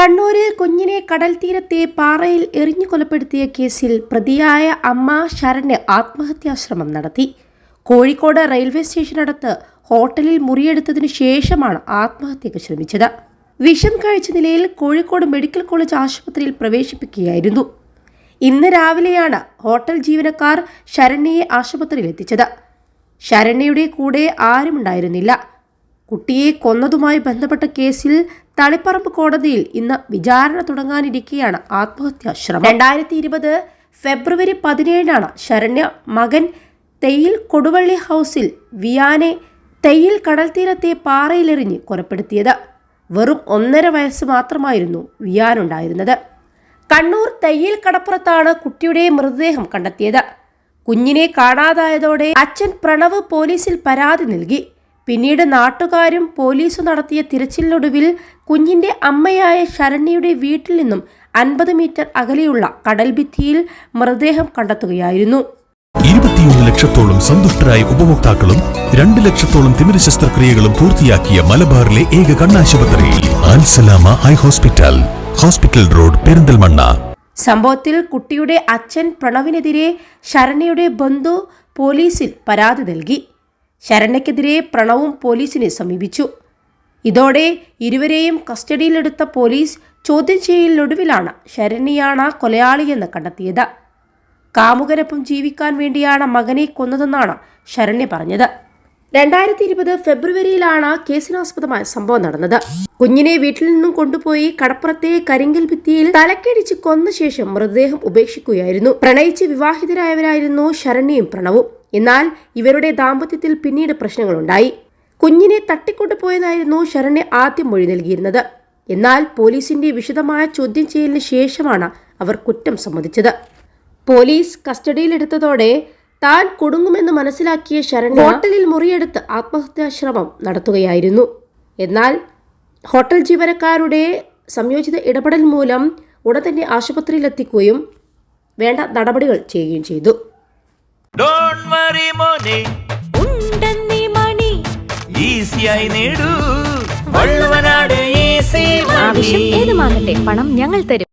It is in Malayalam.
കണ്ണൂരിൽ കുഞ്ഞിനെ കടൽ തീരത്തെ പാറയിൽ എറിഞ്ഞു കൊലപ്പെടുത്തിയ കേസിൽ പ്രതിയായ അമ്മ ശരണ്യ ആത്മഹത്യാശ്രമം നടത്തി. കോഴിക്കോട് റെയിൽവേ സ്റ്റേഷനടുത്ത് ഹോട്ടലിൽ മുറിയെടുത്തതിനു ശേഷമാണ് ആത്മഹത്യക്ക് ശ്രമിച്ചത്. വിഷം കഴിച്ച നിലയിൽ കോഴിക്കോട് മെഡിക്കൽ കോളേജ് ആശുപത്രിയിൽ പ്രവേശിപ്പിക്കുകയായിരുന്നു. ഇന്ന് രാവിലെയാണ് ഹോട്ടൽ ജീവനക്കാർ ശരണ്യയെ ആശുപത്രിയിൽ എത്തിച്ചത് ശരണ്യയുടെ കൂടെ ആരുമുണ്ടായിരുന്നില്ല. കുട്ടിയെ കൊന്നതുമായി ബന്ധപ്പെട്ട കേസിൽ തളിപ്പറമ്പ് കോടതിയിൽ ഇന്ന് വിചാരണ തുടങ്ങാനിരിക്കെയാണ് ആത്മഹത്യാ ശ്രമം. രണ്ടായിരത്തി ഇരുപത് ഫെബ്രുവരി പതിനേഴിനാണ് ശരണ്യ മകൻ തെയ്യിൽ കൊടുവള്ളി ഹൗസിൽ വിയാനെ തെയ്യിൽ കടൽ തീരത്തെ പാറയിലെറിഞ്ഞ് കൊലപ്പെടുത്തിയത്. വെറും ഒന്നര വയസ്സ് മാത്രമായിരുന്നു വിയാനുണ്ടായിരുന്നത്. കണ്ണൂർ തെയ്യിൽ കടപ്പുറത്താണ് കുട്ടിയുടെ മൃതദേഹം കണ്ടെത്തിയത്. കുഞ്ഞിനെ കാണാതായതോടെ അച്ഛൻ പ്രണവ് പോലീസിൽ പരാതി നൽകി. പിന്നീട് നാട്ടുകാരും പോലീസും നടത്തിയ തിരച്ചിലിനൊടുവിൽ കുഞ്ഞിന്റെ അമ്മയായ ശരണ്യയുടെ വീട്ടിൽ നിന്നും അൻപത് മീറ്റർ അകലെയുള്ള കടൽഭിത്തിയിൽ മൃതദേഹം കണ്ടെത്തുകയായിരുന്നു. ഇരുപത്തിയൊന്ന് ലക്ഷത്തോളം സന്തുഷ്ടരായ ഉപഭോക്താക്കളും രണ്ട് ലക്ഷത്തോളം തിമിര ശസ്ത്രക്രിയകളും പൂർത്തിയാക്കിയ മലബാറിലെ ഏക കണ്ണാശുപത്രി Alsalama eye hospital hospital road Perinthalmanna. സംഭവത്തിൽ കുട്ടിയുടെ അച്ഛൻ പ്രണവിനെതിരെ ശരണ്യയുടെ ബന്ധു പോലീസിൽ പരാതി നൽകി. ശരണ്യക്കെതിരെ പ്രണവും പോലീസിനെ സമീപിച്ചു. ഇതോടെ ഇരുവരെയും കസ്റ്റഡിയിലെടുത്ത പോലീസ് ചോദ്യം ചെയ്യലിനൊടുവിലാണ് ശരണ്യാണ് കൊലയാളിയെന്ന് കണ്ടെത്തിയത്. കാമുകനൊപ്പം ജീവിക്കാൻ വേണ്ടിയാണ് മകനെ കൊന്നതെന്നാണ് ശരണ്യ പറഞ്ഞത്. രണ്ടായിരത്തി ഇരുപത് ഫെബ്രുവരിയിലാണ് കേസിനാസ്പദമായ സംഭവം നടന്നത്. കുഞ്ഞിനെ വീട്ടിൽ നിന്നും കൊണ്ടുപോയി കടപ്പുറത്തെ കരിങ്കൽ ഭിത്തിയിൽ തലക്കടിച്ച് കൊന്ന ശേഷം മൃതദേഹം ഉപേക്ഷിക്കുകയായിരുന്നു. പ്രണയിച്ച് വിവാഹിതരായവരായിരുന്നു ശരണ്യയും പ്രണവും. എന്നാൽ ഇവരുടെ ദാമ്പത്യത്തിൽ പിന്നീട് പ്രശ്നങ്ങളുണ്ടായി. കുഞ്ഞിനെ തട്ടിക്കൊണ്ടുപോയതായിരുന്നു ശരണ്യ ആദ്യം മൊഴി നൽകിയിരുന്നത്. എന്നാൽ പോലീസിന്റെ വിശദമായ ചോദ്യം ചെയ്യലിന് ശേഷമാണ് അവർ കുറ്റം സമ്മതിച്ചത്. പോലീസ് കസ്റ്റഡിയിലെടുത്തതോടെ താൻ കുടുങ്ങുമെന്ന് മനസ്സിലാക്കിയ ശരണ്യ ഹോട്ടലിൽ മുറിയെടുത്ത് ആത്മഹത്യാശ്രമം നടത്തുകയായിരുന്നു. എന്നാൽ ഹോട്ടൽ ജീവനക്കാരുടെ സംയോജിത ഇടപെടൽ മൂലം ഉടൻ തന്നെ ആശുപത്രിയിലെത്തിക്കുകയും വേണ്ട നടപടികൾ ചെയ്യുകയും ചെയ്തു. ഡോണ്ട് വറി മോനെ. ഉണ്ടെന്നി മണി. ഈസിയായി നേടൂ. വള്ളുവനാട് ഈസി ആവശ്യം ഏതുമാകട്ടെ പണം ഞങ്ങൾ തരും.